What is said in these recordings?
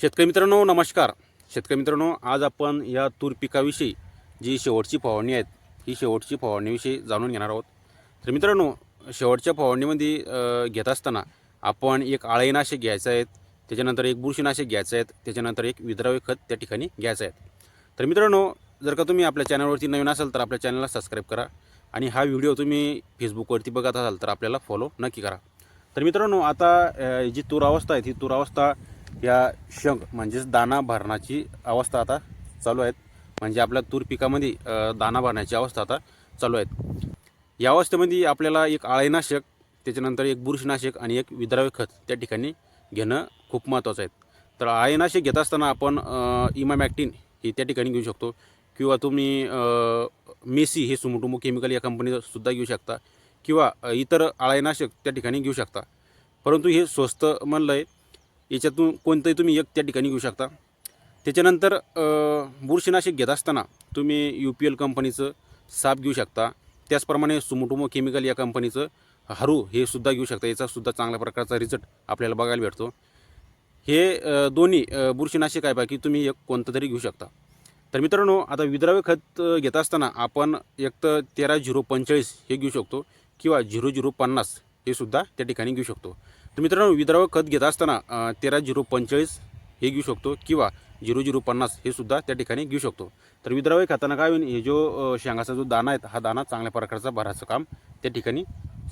शेतकरी मित्रांनो नमस्कार. शेतकरी मित्रांनो आज आपण या तूर पिकाविषयी जी शेवटची फवारणी आहेत ही शेवटची फवारणीविषयी जाणून घेणार आहोत. तर मित्रांनो शेवटच्या फवारणीमध्ये घेत असताना आपण एक आळईनाशक घ्यायचं आहेत त्याच्यानंतर एक बुरशीनाशक घ्यायचं आहे त्याच्यानंतर एक विद्राव्य खत त्या ठिकाणी घ्यायचं आहे. तर मित्रांनो जर का तुम्ही आपल्या चॅनलवरती नवीन असाल तर आपल्या चॅनलला सबस्क्राईब करा आणि हा व्हिडिओ तुम्ही फेसबुकवरती बघत असाल तर आपल्याला फॉलो नक्की करा. तर मित्रांनो आता जी तूर अवस्था आहे ती तूर अवस्था या शंख म्हणजेच दाना भरण्याची अवस्था आता चालू आहेत. म्हणजे आपल्या तूर पिकामध्ये दाना भरण्याची अवस्था आता चालू आहेत. या अवस्थेमध्ये आपल्याला एक आळीनाशक त्याच्यानंतर एक बुरशीनाशक आणि एक विद्राव्य खत त्या ठिकाणी घेणं खूप महत्त्वाचं आहे. तर आळीनाशक घेत असताना आपण इमामॅक्टिन ही त्या ठिकाणी घेऊ शकतो किंवा तुम्ही मेसी हे सुमुटुमो केमिकल या कंपनीचं सुद्धा घेऊ शकता किंवा इतर आळीनाशक त्या ठिकाणी घेऊ शकता. परंतु हे स्वस्त म्हणलं आहे याच्यातून कोणतंही तुम्ही एक त्या ठिकाणी घेऊ शकता. त्याच्यानंतर बुरशीनाशक घेत असताना तुम्ही यू पी एल कंपनीचं साप घेऊ शकता. त्याचप्रमाणे सुमुटुमो केमिकल या कंपनीचं हरू हे सुद्धा घेऊ शकता. याचासुद्धा चांगल्या प्रकारचा रिझल्ट आपल्याला बघायला भेटतो. हे दोन्ही बुरशीनाशक आहे. बाकी तुम्ही एक कोणतं तरी घेऊ शकता. तर मित्रांनो आता विद्राव्य खत घेत असताना आपण एक तर तेरा झिरो पंचेचाळीस हे घेऊ शकतो किंवा झिरो झिरो पन्नास हे सुद्धा त्या ठिकाणी घेऊ शकतो. तर मित्रांनो विद्राव्य खत घेत असताना तेरा झिरो पंचेचाळीस हे घेऊ शकतो किंवा झिरो झिरो पन्नास हे सुद्धा त्या ठिकाणी घेऊ शकतो. तर विद्राव्य खताना काय होईल हे जो शेंगाचा जो दाना आहे हा दाना चांगल्या प्रकारचा भराचं काम त्या ठिकाणी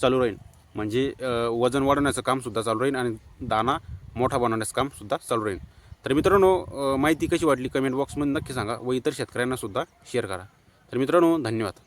चालू राहील. म्हणजे वजन वाढवण्याचं कामसुद्धा चालू राहील आणि दाना मोठा बनवण्याचं कामसुद्धा चालू राहील. तर मित्रांनो माहिती कशी वाटली कमेंट बॉक्समध्ये नक्की सांगा व इतर शेतकऱ्यांनासुद्धा शेअर करा. तर मित्रांनो धन्यवाद.